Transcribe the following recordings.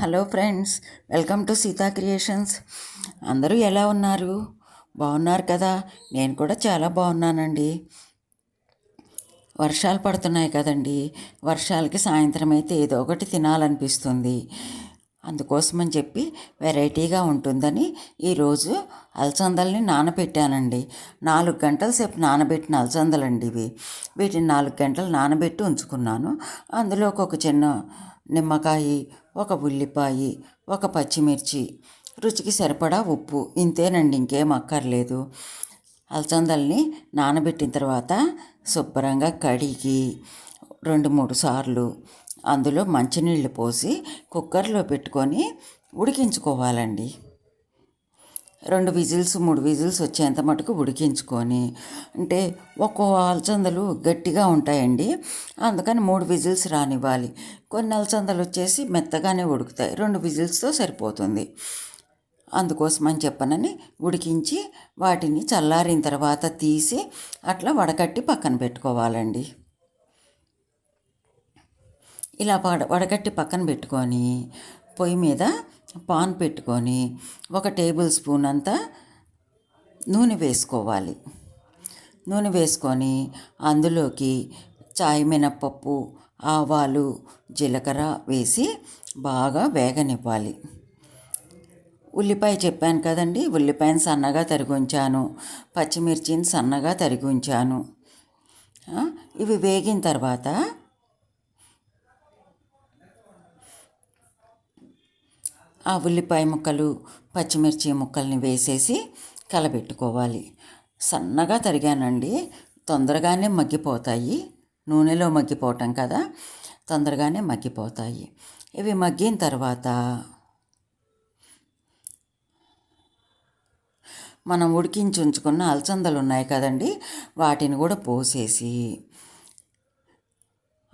Hello friends welcome to Sita creations. అందరూ ఎలా ఉన్నారు? బాగున్నారు కదా? నేను కూడా చాలా బాగున్నానండి. వర్షాలు పడుతున్నాయి కదండి. వర్షాలకి సాయంత్రం అయితే ఏదో ఒకటి తినాలనిపిస్తుంది. అందుకోసమని చెప్పి వెరైటీగా ఉంటుందని ఈరోజు అలసందల్ని నానబెట్టానండి. నాలుగు గంటల సేపు నానబెట్టిన అలసందలండి ఇవి. వీటిని నాలుగు గంటలు నానబెట్టి ఉంచుకున్నాను. అందులో ఒక చిన్న నిమ్మకాయ ఒక ఉల్లిపాయ ఒక పచ్చిమిర్చి. రుచికి సరిపడా ఉప్పు. ఇంతేనండి ఇంకేం అక్కర్లేదు. అలసందల్ని నానబెట్టిన తర్వాత శుభ్రంగా కడిగి రెండు మూడు సార్లు అందులో మంచినీళ్ళు పోసి కుక్కర్లో పెట్టుకొని ఉడికించుకోవాలండి. రెండు విజిల్స్ మూడు విజిల్స్ వచ్చేంత మటుకు ఉడికించుకొని అంటే ఒక్కో అలచందలు గట్టిగా ఉంటాయండి. అందుకని మూడు విజిల్స్ రానివ్వాలి. కొన్ని అలచందలు వచ్చేసి మెత్తగానే ఉడుకుతాయి. రెండు విజిల్స్తో సరిపోతుంది. అందుకోసం అని చెప్పనని ఉడికించి వాటిని చల్లారిన తర్వాత తీసి అట్లా వడకట్టి పక్కన పెట్టుకోవాలండి. ఇలా వడ వడగట్టి పక్కన పెట్టుకొని పొయ్యి మీద పాన్ పెట్టుకొని ఒక టేబుల్ స్పూన్ అంతా నూనె వేసుకోవాలి. నూనె వేసుకొని అందులోకి చాయ్ మినప్పప్పు ఆవాలు జీలకర్ర వేసి బాగా వేగనివ్వాలి. ఉల్లిపాయ చెప్పాను కదండి ఉల్లిపాయను సన్నగా తరిగుంచాను. పచ్చిమిర్చిని సన్నగా తరిగి ఉంచాను ఇవి వేగిన తర్వాత ఆ ఉల్లిపాయ ముక్కలు పచ్చిమిర్చి ముక్కల్ని వేసేసి కలబెట్టుకోవాలి. సన్నగా తరిగానండి. తొందరగానే మగ్గిపోతాయి. నూనెలో మగ్గిపోవటం కదా? తొందరగానే మగ్గిపోతాయి. ఇవి మగ్గిన తర్వాత మనం ఉడికించి ఉంచుకున్న అలసందలు ఉన్నాయి కదండి? వాటిని కూడా పోసేసి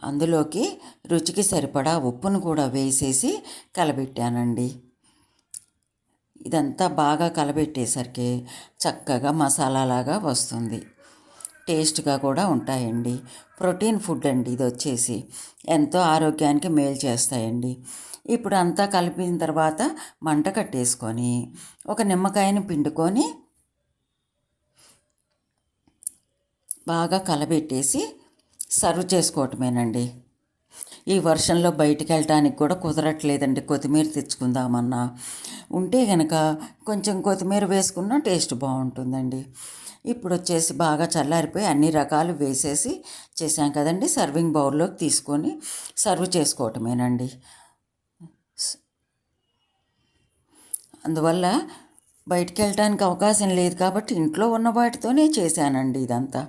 అందులోకి రుచికి సరిపడా ఉప్పును కూడా వేసేసి కలబెట్టానండి. ఇదంతా బాగా కలబెట్టేసరికి చక్కగా మసాలాలాగా వస్తుంది. టేస్ట్గా కూడా ఉంటాయండి. ప్రోటీన్ ఫుడ్ అండి ఇది వచ్చేసి. ఎంతో ఆరోగ్యానికి మేలు చేస్తాయండి. ఇప్పుడు అంతా కలిపిన తర్వాత మంట కట్టేసుకొని ఒక నిమ్మకాయని పిండుకొని బాగా కలబెట్టేసి సర్వ్ చేసుకోవటమేనండి. ఈ వర్షంలో బయటికి వెళ్ళటానికి కూడా కుదరట్లేదండి. కొత్తిమీర తెచ్చుకుందామన్నా. ఉంటే కనుక కొంచెం కొత్తిమీర వేసుకున్నా టేస్ట్ బాగుంటుందండి. ఇప్పుడు వచ్చేసి బాగా చల్లారిపోయి అన్ని రకాలు వేసేసి చేసాం కదండి. సర్వింగ్ బౌల్లోకి తీసుకొని సర్వ్ చేసుకోవటమేనండి. అందువల్ల బయటికి వెళ్ళటానికి అవకాశం లేదు కాబట్టి ఇంట్లో ఉన్న వాటితోనే చేశానండి ఇదంతా.